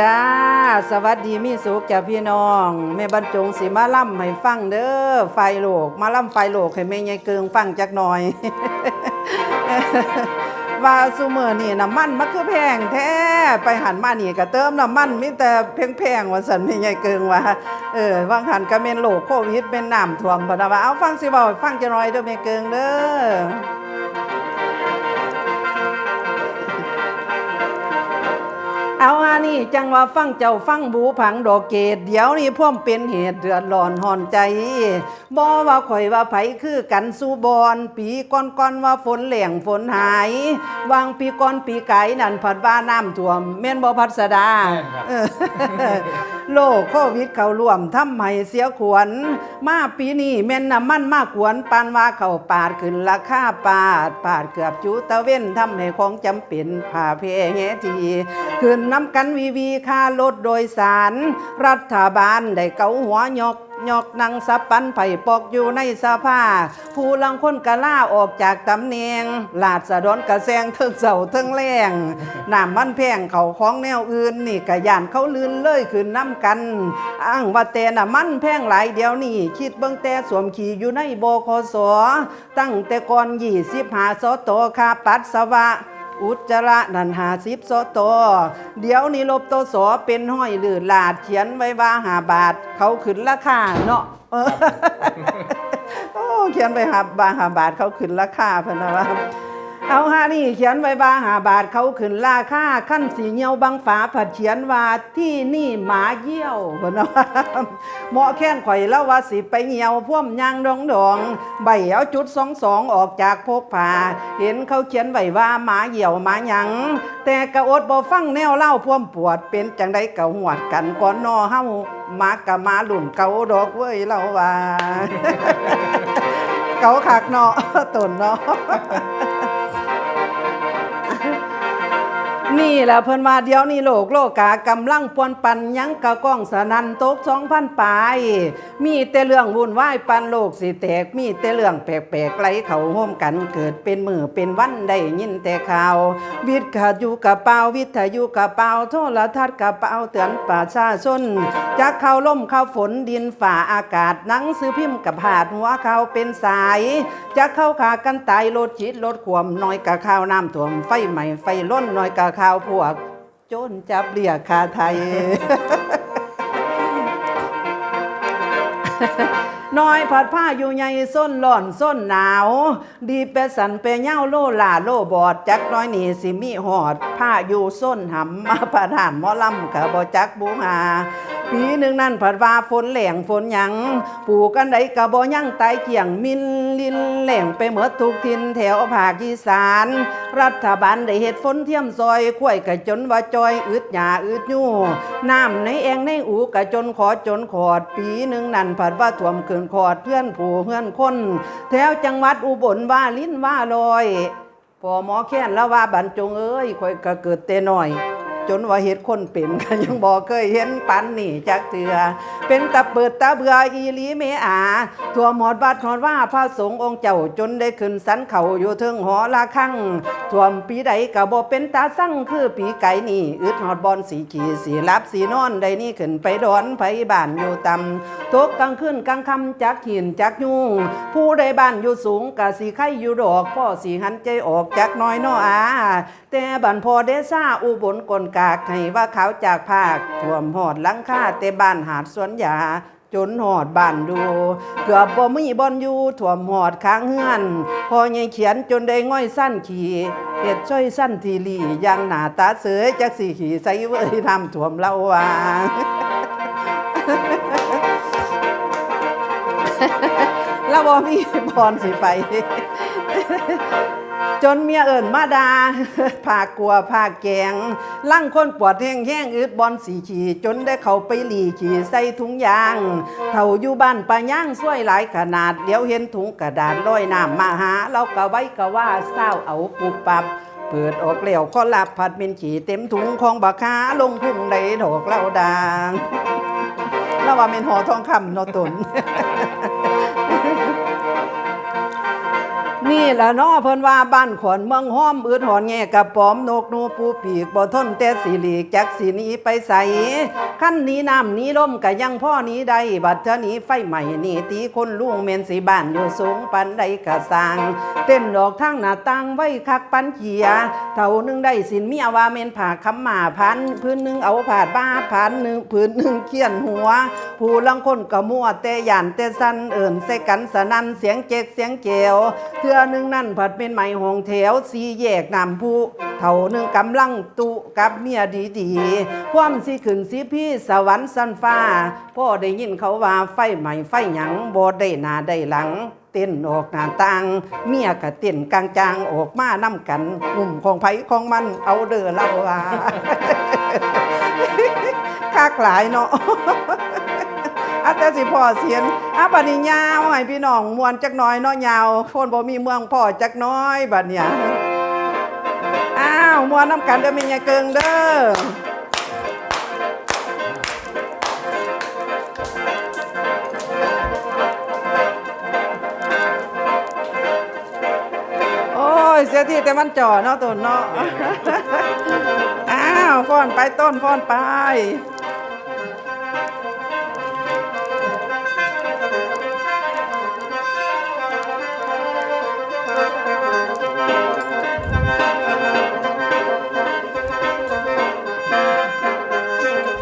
จ้า สวัสดีมีสุขจ้าพี่น้อง แม่บรรจงสิมาล่ำให้ฟังเด้อไฟโลก มาล่ำไฟโลกให้แม่ยายเกิงฟังจักหน่อย ว่าซุมื้อนี่น้ำมันมันคือแพงแท้ไปหันมานี่ก็เติมน้ำมันมีแต่แพงๆว่าซั่นแม่ยายเกิงว่าเออว่างหันก็แม่นโรคโควิดเป็นน้ำท่วมพะนะว่าเอาฟังสิเว้าฟังจักหน่อยเด้อแม่เกิงเด้อ นี่จังว่าฟังเจ้าฟังบูผังดอกเกดเดี๋ยวนี้พ่วมเป็นเหตุเดือดร้อนหอนใจบ่ว่าข่อยว่าไผคือกันสู้บอนปีก่อนๆว่าฝนแหลงฝนหาย วางปีก่อนปีไก่นั่นผัดว่าน้ำท่วม แม่นบ่พัสดา แม่นคโลกโควิดเขาร่วมทำให้เสียขวัญมาปีนี้แม่นน้ำมันมากขวนปานว่าเขาปาดขึ้นราคาปาด ปาดเกือบจุตะเว้นทำให้ของจำเป็นผ่าเพแงทีขึ้นน้ำกันวีวีค่ารถโดยสาร รัฐบาลได้เกาหัวยก ยกนางสับปันไผ่ปอกอยู่ในสภา ผู้ลังคนกะล่าออกจากตำแหน่งลาดสะดอนกระแซงเทิงเสาเทิงแรงน้ำมันแพงเขาของแนวอื่นนี่กะยานเขาลื่นเลยขึ้นน้ำกัน อ้างว่าแต่น้ำมันแพงหลายเดียวนี่คิดเบิ่งแต่สวมขี่อยู่ในบคสตั้งแต่ก่อนยี่สิบหาสตคาปัสสาวะ อุจจาระนันหาสิบโซโตวเดี๋ยวนี้ลบโตสอเป็นห้อยหรือลาดเขียนไว้ว่าหาบาท เขาขึ้นราคาเนาะเขียนไปหาบาหาบาทเขาขึ้นราคาเพิ่นนะว่า เอาฮานี่เขียนไว้ว่าหาบาทเขาขึ้นราคาขั้นสีเหี่ยวบังฝาผัดเขียนว่าที่นี่หมาเยี่ยวเพิ่นนะว่าเหมาะแค้นข่อยแล้วว่าสิไปเหี่ยวพ่วมยางดองดองๆใบเอาจุดสองสองออกจากพกผ้าเห็นเขาเขียนไว้ว่าหมาเหี่ยวหมาหยัง แต่กระอดบ่ฟังแนวเล่าพ่วมปวดเป็นจังไดกะหวดกันก่อนนอเฮาหมากะมาหลุ่นเกาดอกเว้ยเราว่า เกาคักเนาะตนเนาะ นี่แหละเพิ่นว่าเดี๋ยวนี้โลกโลกากำลังปวนปันยังกะก้องสนันตกสองพันปลาย มีแต่เรื่องวุ่นวายปันโลกสิแตก มีแต่เรื่องแปลกๆไหลเขาห่มกันเกิดเป็นมือเป็นวันได้ยินแต่ข่าว วิทย์ขาอยู่กระเป๋าวิทยุกระเป๋าโทรทัศน์กระเป๋าเตือนประชาชนจากข่าล่มเข่าฝนดินฝ่าอากาศหนังสือพิมพ์กับผาดหัวข่าเป็นสายจากเข้าขากันตายรถจิตรถขวมน้อยกะข่าวน้ำท่วมไฟใหม่ไฟล้นน้อยกะข่าวพวก โจนจับเรียกคาไทย น้อยผัดผ้าอยู่ใหญ่ส้นหล่อนส้นหนาว ดีเปสันเปเย้าโลลาโลบอด จักน้อยหนีสิมีหอด ผ้าอยู่ส้นหำมาประทานหมอลำกะบอจักบูหา ปีหนึ่งนั่นผัดว่าฝนแหลงฝนหยังปลูกกันใดกะบอยังตายเกี่ยงมินลินแหลงไปเหมดทุกทินแถวภาคอีสาน รัฐบาลได้เฮ็ดฝนเทียมซอยคุ้ยกะจนว่าจอยอึดหยาอึดยู่น้ำในแองในอูกะจนขอจนขอด ปีหนึ่งนั่นผัดว่าท่วมเกินขอดเพื่อนผู้เพื่อนคน แถวจังหวัดอุบลว่าลิ้นว่าลอยพอหมอแค้นแล้วว่าบรรจงเอ้ยข่อยก็เกิดแต่น้อย จนว่าเฮ็ดคนเป็นก็ยังบ่เคยเห็นปันนี่จักเทือ เป็นตะเปิดตาเบื่ออีลีเมอาทั่วหมอดวัดหอดว่าพระสงฆ์องค์เจ้าจนได้ขึ้นสันเขาอยู่เทิงหอละคังท่วมปีใดก็บ่เป็นตาสั่งคือปีไก่นี่อึดหอดบอนสีขี่สีรับสีนอนได้นี่ขึ้นไปดอนไผบ้านอยู่ต่ำตกกลางคืนกลางค่ำจักหินจักยุ่ง ผู้ใดบ้านอยู่สูงก็สิไข่อยู่ดอกพ่อสิหันใจออกจักน้อยน้ออาแต่บันพอเดซ่าอุบลกลกากให้ว่าเขาจากภาคท่วมหอดลังคาแต่บ้านหาดสวนยาจนหอดบ้านดู เกือบบ่มีบอนอยู่ถ่วมหอดค้างเฮือนพอยังเขียนจนได้ง่อยสั้นขี่เฮ็ดช่อยสั้นทีลียังหนาตาเสยจักสีขี่ใส่เว้ยน้ำท่วมเล่าว่าแล้วบ่มีพรสิไป จนเมียเอิ่นมาดาผากกลัวผากแกงลั่งคนปวดแห้งแห้งอึดบอลสีขี่ จนได้เขาไปหลีขี่ใส่ถุงยาง เท่าอยู่บ้านปะย่างช่วยหลายขนาด เดี๋ยวเห็นถุงกระดาษลอยน้ำมาหา เราก็ไว้ก็ว่าเศร้าเอาปุบปับเปิดออกเหลวข้อลับผัดเป็นขี่เต็มถุงของบักคาลงพุ่งในดอกเหล่าดางแล้วว่าเป็นหอทองคำนอตุน นี่ละนาะเพิ่นว่าบ้านขอนเมืองห้อมอืดหอนแง่กระป๋อมนกนูปูปีกบ่ทนแต่สิหลีกจักสินี้ไปใสขั้นหนี้น้ำหนี้ลมก็ยังพ่อหนี้ได้บัดเทอนี้ไฟใหม่นี่ตีคนลุงเมนสิบ้านอยู่สูงปันใดกะสร้าง เต้นดอกทางหน้าต่างไว้คักปันเขียเท่านึงได้สินเมียว่าเมนผ่าคำหมาพัน พื้นหนึงเอาผาดบ้าพันหนึ่งพื้นหนึ่งเขียนหัว ผู้ลังคนก็มั่วแต่หยานแต่สันเอิ่นใส่กันสนันเสียงเจกเสียงเจวเทื่อหนึงนั่นผัดเป็นไหมหงแถวสีแยกนำผู้เท่าหนึงกำลังตุกับเมียดีๆความสิขึ้นสิพี่สวรรค์สันฟ้าพ่อได้ยินเขาว่าไฟใหม่ไฟหยังบ่ได้หนาได้หลัง เต้นออกหน้าต่าง เมียก็เต้นกลางจางออกมาน้ำกันกลุ่มของไผของมันเอาเด้อเล่าว่าคากหลายเนาะ อาแต่สิพ่อเสียนอาบัดนี้ยาวให้พี่น้องมวนจักหน้อยเนาะยาวคนบ่มีเมืองพ่อจักหน้อยบัดเนี่ยอ้าวมวนน้ำกันเด้อแม่ยายเกิงเด้อโอ้ยเสียทีแต่มันจ่อเนาะตุนเนาะอ้าวฟ้อนไปต้นฟ้อนไป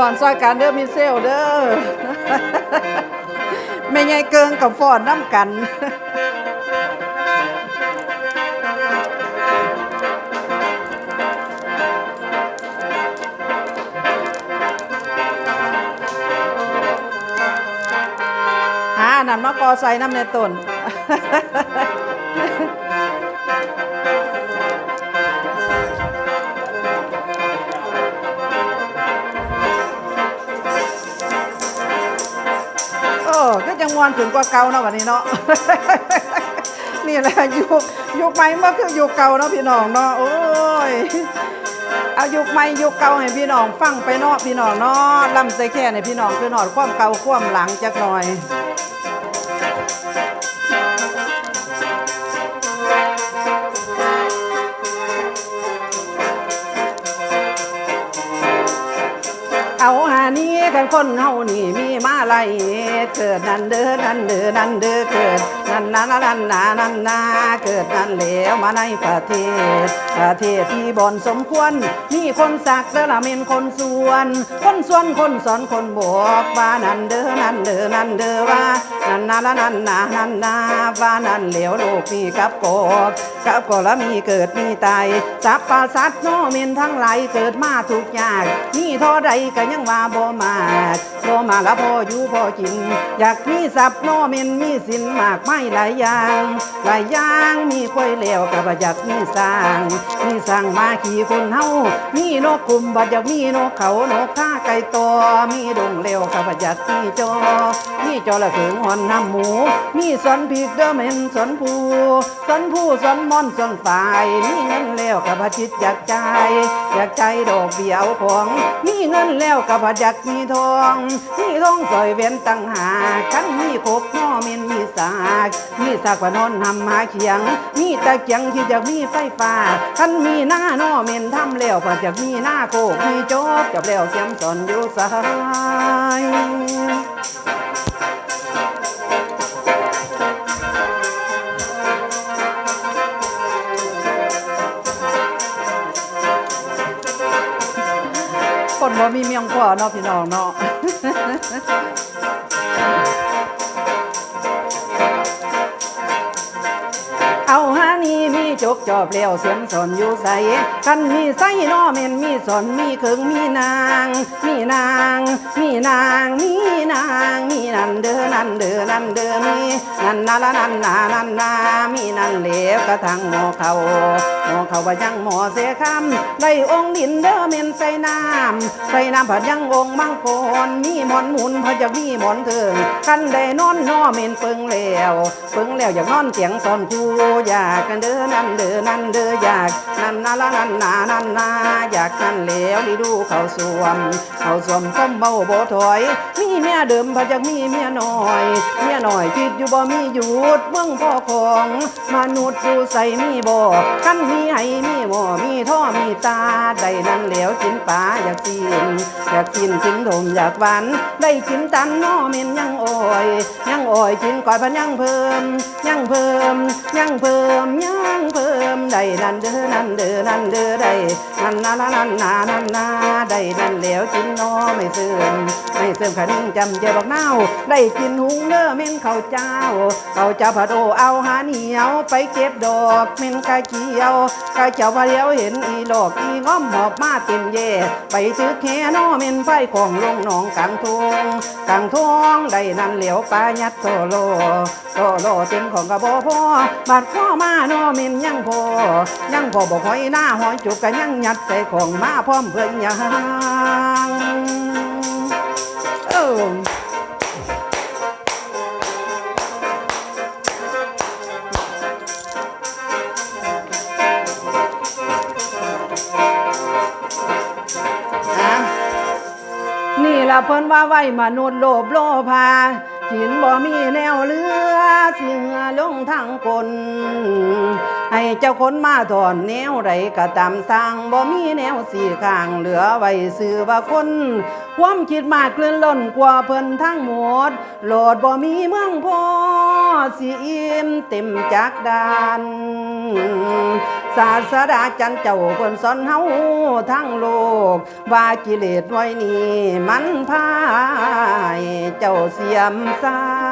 ฟอนซอยกันเด้อมีเซลเด้อไม่ไงเกิงกับฟอนน้ำกันอ่านั่นมะกอใส่น้ำในต้น ยังมวนถึงกว่าเก่าเนาะวันนี้เนาะนี่แหละยุคยุคใหม่เมื่อคือยุคเก่าเนาะพี่น้องเนาะโอ้ยอายุคใหม่ยุคเก่าให้พี่น้องฟังไปเนาะพี่น้องเนาะลำใส่แค่ในพี่น้องคือหนอดความเก่าความหลังจักหน่อยเอาหานี้กันคนเฮานี่มี ไลยเกิดนั่นเด้อนั่นเด้อนั่นเด้อเกิด นั่นนานั่นนานั่นนาเกิดนั่นแล้วมาในประเทศ ประเทศที่บ่อนสมควร มีคนสักเด้อละเมนคนส่วน คนส่วนคนสอนคนบอกว่านั่นเด้อนั่นเด้อนั่นเด้อว่านั่นนาละนั่นนานั่นนาว่านั่นแล้วโลกนี้กับกบกับกบละมีเกิดมีตายสัพพะสัตว์โนเมนทั้งหลายเกิดมาทุกอย่างมีท่าใดก็ยังว่าบ่มาบ่มาละพออยู่พอกิน อยากมีทรัพโนเมนมีสินมากไม่หลายอย่าง หลายอย่างมีค่อยแล้วกับอยากมีสร้าง มีสร้างมาขี่คนเฮามีนกกลุ่มบัดอยากมีนกเขานกข้าไก่ตัวมีดงเร็วกับอยากมีจอมีจอละถึงหอนน้ำหมู มีสวนพริกเด้อเมนสวนผูสวนผู้สวนม่อนสวนฝ่ายมีเงินแล้วกับจิตอยากใจอยากใจดอกเบี้ยเอาของ มีเงินแล้วกับอยากมีทองมีทองสอยเว้นตั้งหากคันมีครบน้อเมนมีสามีสากว่านอนทำหาเขียง มีตะเกียงที่อยากมีไฟฟ้าคันมีหน้านอเมนทำแล้วพอจะมีหน้าโคกมีจบจับแล้วเสียมสอนอยู่สายคนบ่มีเมียงพ่อเนาะพี่น้องเนาะ จอบแล้วเสียมสนอยู่ใสกันมีไส้นอเมนมีสนมีเคิงมีนาง มีนาง มีนาง มีนาง มีนันเด้อนันเด้อนันเด้อมีนันนาละนันนานันนามีนันเหลวกระทั่งหมอเขาหมอเขาว่ายังหมอเสียคำได้องค์ดินเด้อเมนใส่น้ำใส่น้ำผัดยังองค์มังกรมีหมอนหมุนพอจะมีหมอนเถิงกันได้นอนนอเมนเปิงแล้วเปิงแล้วอยากนอนเตียงสอนคูอยากกันเด้อนันเด้อนั่นเด้ออยากนั่นนาละนั่นนานั่นนาอยากนั่นแล้วดีดูเขาสวมเขาสวมก้มเบาบ่ถอย มีเมียเดิมพะจักมีเมียหน้อยเมียหน้อยคิดอยู่บ่มีหยุดเมืองพ่อของมนุษย์ผู้ใส่มีบ่คันมีให้มีบ่มีท่อมีตาได้นั่นแล้วกินปลาอยากกินอยากกินกินถมอยากหวานได้กินตันน้อเมนยังอ่อยยังอ่อยกินก่อยพันยังเพิ่มยังเพิ่มยังเพิ่มยังเพิ่ม ได้นั่นเด้อนั่นเด้อนั่นเด้อได้นั่นนานานั่นนานั่นนาได้นั่นแล้วกินน้อไม่เสื่อมไม่เสื่อมขันจำเจบักเน่าได้กินหุงเด้อเม่นข้าวเจ้าข้าวเจ้าผัดโอเอาหาเหนียวไปเก็บดอกเม่นกะเกียวกะเจ้าพะเลียวเห็นอีหลอกอีง้อมหอบมาเต็มเย่ไปซื้อแค่น้อเม่นไฟของลงหนองกลางทงกลางทงได้นั่นเหลียวปลายัดโตโลโตโลเต็มของกระบอพ่อบาดพ่อมาน้อเม่นยังพอยังพอบอกหอยหน้าหอยจุกกันยังยัดใส่ของมาพร้อมเพื่อนยังเอออะนี่ละเพิ่นว่าไว้มนุษย์โลภโลภาหินบ่มีแนวเรือ เสียลงทางกลให้เจ้าคนมาถอนแนวไรก็ตามสร้างบ่มีแนวสี่ข้างเหลือไว้ซื้อว่าคน ความคิดมากเกลื่อนล้นกว่าเพิ่นทั้งหมดโหลดบ่มีเมืองพอสิอิ่มเต็มจักดานศาสดาจันเจ้าคนสอนเฮาทั้งโลก ว่ากิเลสไว้นี่มันพายเจ้าเสียมซ้ำ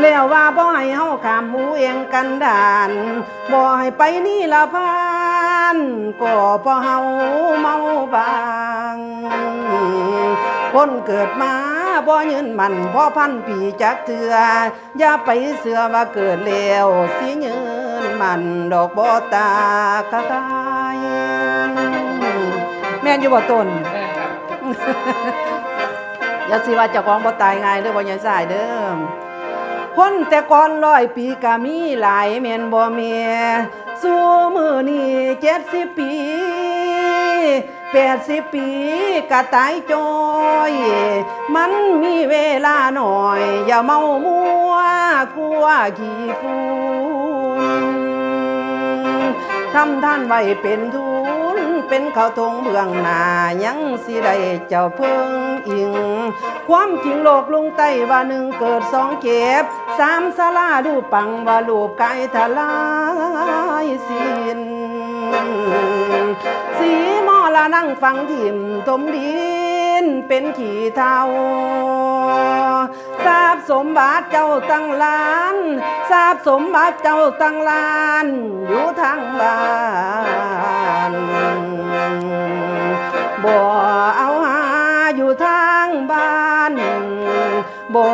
แล้วว่าบ่ให้เฮาขามหมูเองกันดานบ่ให้ไปนี่ละพานก็เพราะเฮาเมาบางคนเกิดมาบ่ยืนมันพ่อพันปีจักเถืออย่าไปเสือว่าเกิดแล้วสิยืนมันดอกบ่ตากะกายแม่นอยู่บ่ตนแม่ครับอย่าสิว่าเจ้าของบ่ตายง่ายเด้อบ่ยายสายเด้อ คนแต่ก่อนร้อยปีก็มีหลายแม่นบ่แม่สู่มือนี้เจ็ดสิบปีแปดสิบปีก็ตายจอย มันมีเวลาหน่อย อย่าเมามัวกลัวขี้ฟูนทำท่านไว้เป็นทุ เป็นข้าวทงเบื้องหน้ายังสิได้เจ้าเพิ่งอิง ความจริงโลกลุงไต้ว่าหนึ่งเกิดสองเก็บสามสลาดูปังว่าลูกไก่ทลายสินสีหมอละนั่งฟังถิ่มตมดินเป็นขี่เทาทราบสมบัติเจ้าตั้งล้านทราบสมบัติเจ้าตั้งล้าน อยู่ทางบ้าน บ่เอาหาอยู่ทางบ้านบ่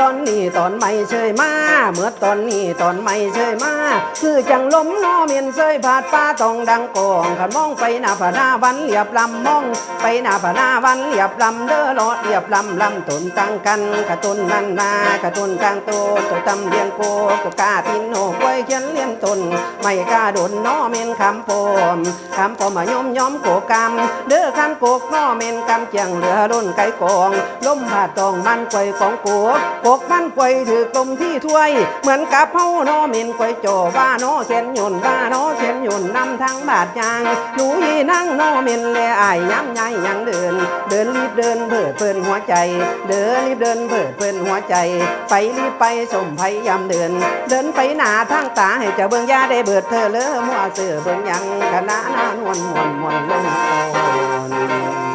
ตอนนี้ตอนไม่เชยมาเมื่อตอนนี้ตอนไม่เชยมาคือจังลมนอเมียนเซยผาดป้าต้องดังกองขันมองไปหน้าผาหน้าวันเหลียบลำมอง ไปหน้าผาหน้าวันเหลียบลำเด้อเลาะเหลียบลำลำตนตั้งกันกระตุนนันนากระตุนกลางโตตัวตำเลียนโกกกาพินโนกล้วยเขียนเลียนตนไม่กล้าโดนนอเมียนคำโปมคำโปมมายมย้อมโกกรรมเด้อขันโกกนอเมียนกำเจียงเหลือรุ่นไก่กองลมผาดตองมันกวยของโกกกมันกวยถือกลมที่ถ้วย เหมือนกับเฮาโนอมินกวยโจบ้าโนเส้นหยุ่นบ้าโนเส้นหยุ่นนำทางบาดยางหนูยีนั่งโนอมินเลอายย้ำใหญ่ยังเดิน เดินรีบเดินเพิดเพลินหัวใจ เดินรีบเดินเพิดเพลินหัวใจ ไปรีบไปสมพยายามเดิน เดินไปหน้าทางตาให้เจ้าเบิ่งยาได้เบิดเธอเลอมัวเสือเบิ่งยังคณะนานวลมวนมวนลงก่อน